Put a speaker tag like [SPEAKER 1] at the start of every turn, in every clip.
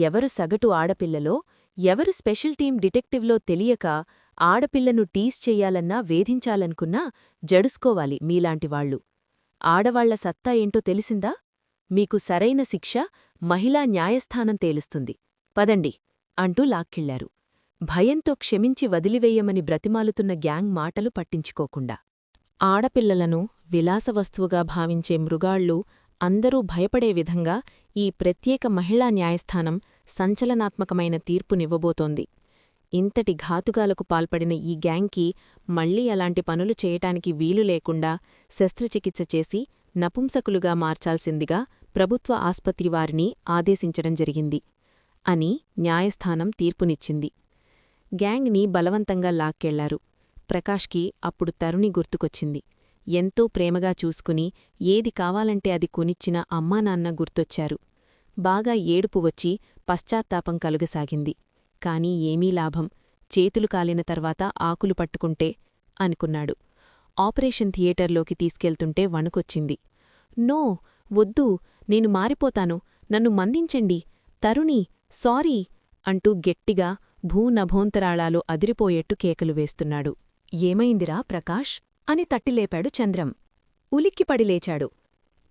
[SPEAKER 1] ఎవరు సగటు ఆడపిల్లలో ఎవరు స్పెషల్ టీం డిటెక్టివ్లో తెలియక ఆడపిల్లను టీస్ చెయ్యాలన్నా వేధించాలనుకున్నా జడుసుకోవాలి మీలాంటివాళ్ళు ఆడవాళ్ళ సత్తా ఏంటో తెలిసిందా? మీకు సరైన శిక్ష మహిళా న్యాయస్థానం తేలుస్తుంది. పదండి అంటూ లాక్కిళ్ళారు. భయంతో క్షమించి వదిలివేయమని బ్రతిమాలుతున్న గ్యాంగ్ మాటలు పట్టించుకోకుండా.
[SPEAKER 2] ఆడపిల్లలను విలాసవస్తువుగా భావించే మృగాళ్ళు అందరూ భయపడే విధంగా ఈ ప్రత్యేక మహిళా న్యాయస్థానం సంచలనాత్మకమైన తీర్పునివ్వబోతోంది. ఇంతటి ఘాతుగాలకు పాల్పడిన ఈ గ్యాంగ్కి మళ్ళీ అలాంటి పనులు చేయటానికి వీలు లేకుండా శస్త్రచికిత్స చేసి నపుంసకులుగా మార్చాల్సిందిగా ప్రభుత్వ ఆస్పత్రి వారిని ఆదేశించడం జరిగింది అని న్యాయస్థానం తీర్పునిచ్చింది. గ్యాంగ్ని బలవంతంగా లాక్కెళ్ళారు. ప్రకాష్కి అప్పుడు తరుణి గుర్తుకొచ్చింది. ఎంతో ప్రేమగా చూసుకుని ఏది కావాలంటే అది కొనిచ్చిన అమ్మానాన్న గుర్తొచ్చారు. బాగా ఏడుపు వచ్చి పశ్చాత్తాపం కలుగసాగింది. కాని ఏమీ లాభం. చేతులు కాలిన తర్వాత ఆకులు పట్టుకుంటే అనుకున్నాడు. ఆపరేషన్ థియేటర్లోకి తీసుకెళ్తుంటే వణుకొచ్చింది. నో వద్దు నేను మారిపోతాను. నన్ను మందించండి. తరుణి సారీ అంటూ గట్టిగా భూనభోంతరాళాలు అదిరిపోయేట్టు కేకలు వేస్తున్నాడు.
[SPEAKER 1] ఏమైందిరా ప్రకాష్? అని తట్టిలేపాడు చంద్రం. ఉలిక్కిపడి లేచాడు.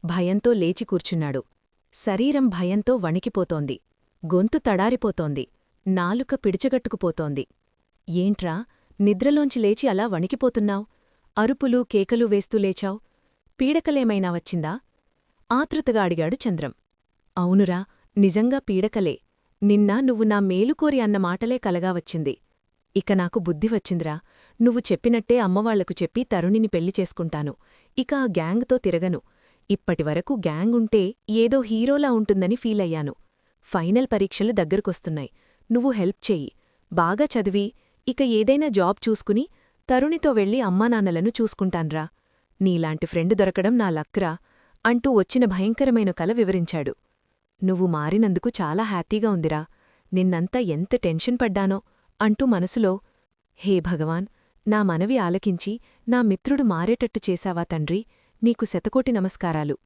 [SPEAKER 1] భయంతో లేచి కూర్చున్నాడు. శరీరం భయంతో వణికిపోతోంది. గొంతు తడారిపోతోంది. నాలుక పిడిచగట్టుకుపోతోంది. ఏంట్రా? నిద్రలోంచి లేచి అలా వణికిపోతున్నావు? అరుపులు కేకలు వేస్తూ లేచావు? పీడకలేమైనా వచ్చిందా? ఆతృతగా అడిగాడు చంద్రం. అవునురా నిజంగా పీడకలే. నిన్న నువ్వు నా మేలుకోరి అన్న మాటలే కలగా వచ్చింది ఇక నాకు బుద్ధి వచ్చిందిరా. నువ్వు చెప్పినట్టే అమ్మవాళ్ళకు చెప్పి తరుణిని పెళ్ళి చేసుకుంటాను. ఇక ఆ గ్యాంగ్తో తిరగను. ఇప్పటివరకు గ్యాంగ్ ఉంటే ఏదో హీరోలా ఉంటుందని ఫీలయ్యాను. ఫైనల్ పరీక్షలు దగ్గరకొస్తున్నాయి. నువ్వు హెల్ప్ చెయ్యి. బాగా చదివి ఇక ఏదైనా జాబ్ చూసుకుని తరుణితో వెళ్ళి అమ్మానాన్నలను చూసుకుంటాన్రా. నీలాంటి ఫ్రెండ్ దొరకడం నా లక్రా అంటూ వచ్చిన భయంకరమైన కల వివరించాడు. నువ్వు మారినందుకు చాలా హ్యాపీగా ఉందిరా. నిన్నంతా ఎంత టెన్షన్ పడ్డానో అంటూ మనసులో హే భగవాన్ నా మనవి ఆలకించి నా మిత్రుడు మారేటట్టు చేశావా తండ్రి? నీకు శతకోటి నమస్కారాలు.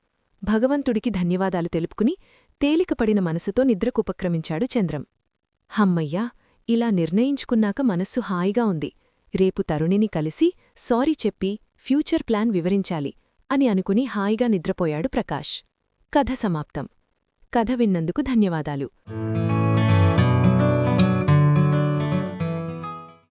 [SPEAKER 1] భగవంతుడికి ధన్యవాదాలు తెలుపుకుని తేలికపడిన మనసుతో నిద్రకుపక్రమించాడు చంద్రం. హమ్మయ్యా ఇలా నిర్ణయించుకున్నాక మనస్సు హాయిగా ఉంది. రేపు తరుణిని కలిసి సారీ చెప్పి ఫ్యూచర్ ప్లాన్ వివరించాలి అని అనుకుని హాయిగా నిద్రపోయాడు ప్రకాష్. కథ సమాప్తం. కథ విన్నందుకు ధన్యవాదాలు.